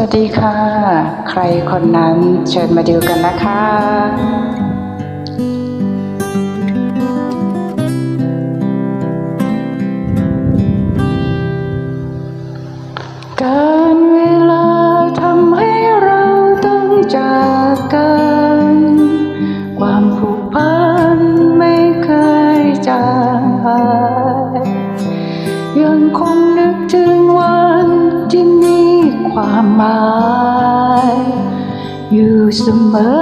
วัสดีค่ะ ใครคนนั้นเชิญมาดูกันนะคะ ความหมาย อยู่เสมอ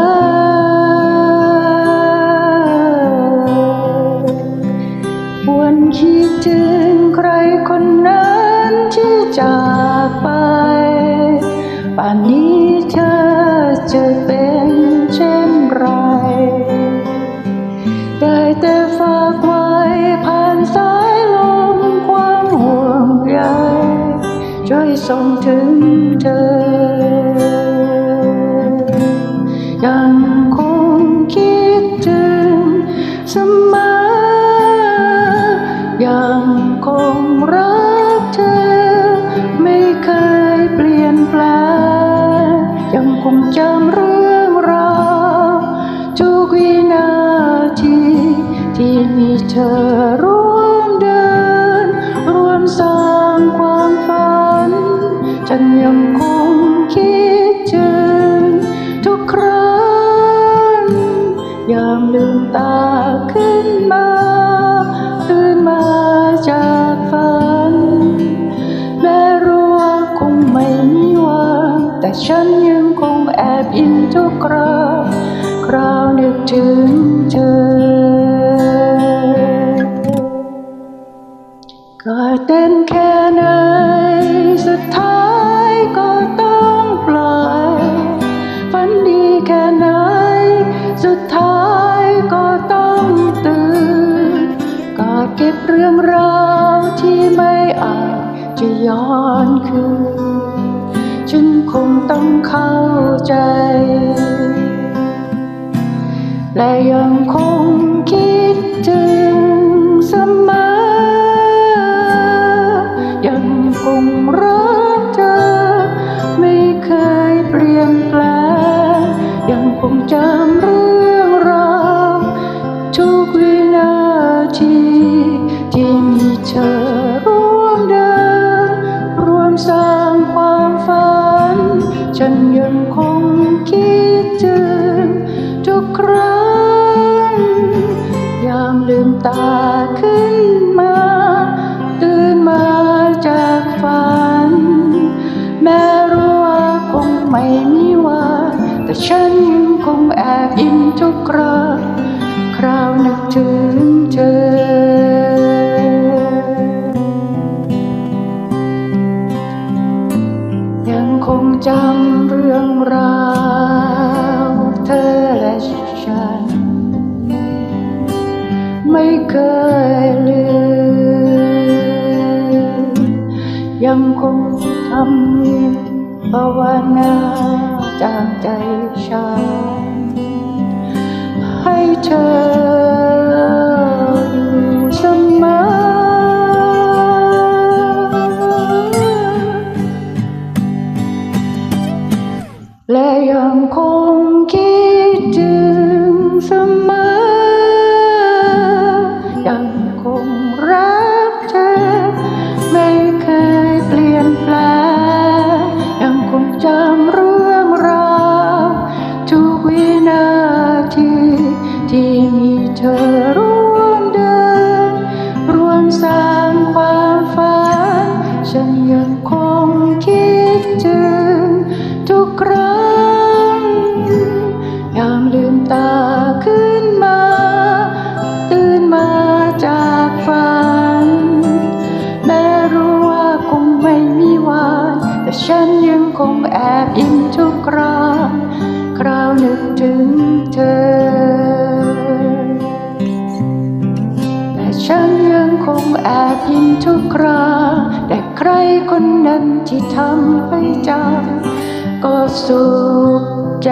วันคิดถึงใครคนนั้นที่จากไป ป่านนี้เธอจะเป็นเช่นไร ส่งถึงเธอ ยังคงคิดถึงเสมอ ยังคงรักเธอ ไม่เคยเปลี่ยนแปลงยังคงจำเรื่องราวทุกวินาที ที่มีเธอร่วมเดิน ร่วมสร้างความฝ ฉันยังคงคิดถึงทุกครั้งยามลืมตาขึ้นมาตื่นมาจากฝัน แม้รู้ว่าคงไม่มีวัน แต่ฉันยังคงแอบอินทุกคราวคราวนึกถึงเธอ เก็บเรื่องราวที่ไม่อาจจะย้อนคืน ฉันคงต้องเข้าใจ และยังคงคิดถึงเสมอ ยังคงรักเธอ ไม่เคยเปลี่ยนแปลง ยังคงจำเรื่องราวทุกวินาที ที่มีเธอร่วมเดินร่วมสร้างความฝัน ฉันยังคงคิดถึงทุกครั้ง ยามลืมตาขึ้นมา ตื่นมาจากฝัน แม้รู้ว่าคงไม่มีวัน แต่ฉันยังคงแอบอินทุกคราคราวนึกถึง จำเรื่องราวเธอและฉัน ไม่เคยลืม ยังคงทำภาวนาจากใจฉัน ให้เธอ งคงแอบอินทุกครา คราวนึกถึงเธอ แต่ฉันยังคงแอบยินทุกครา แต่ใครคนนั้นที่ทำให้จำก็สุขใจ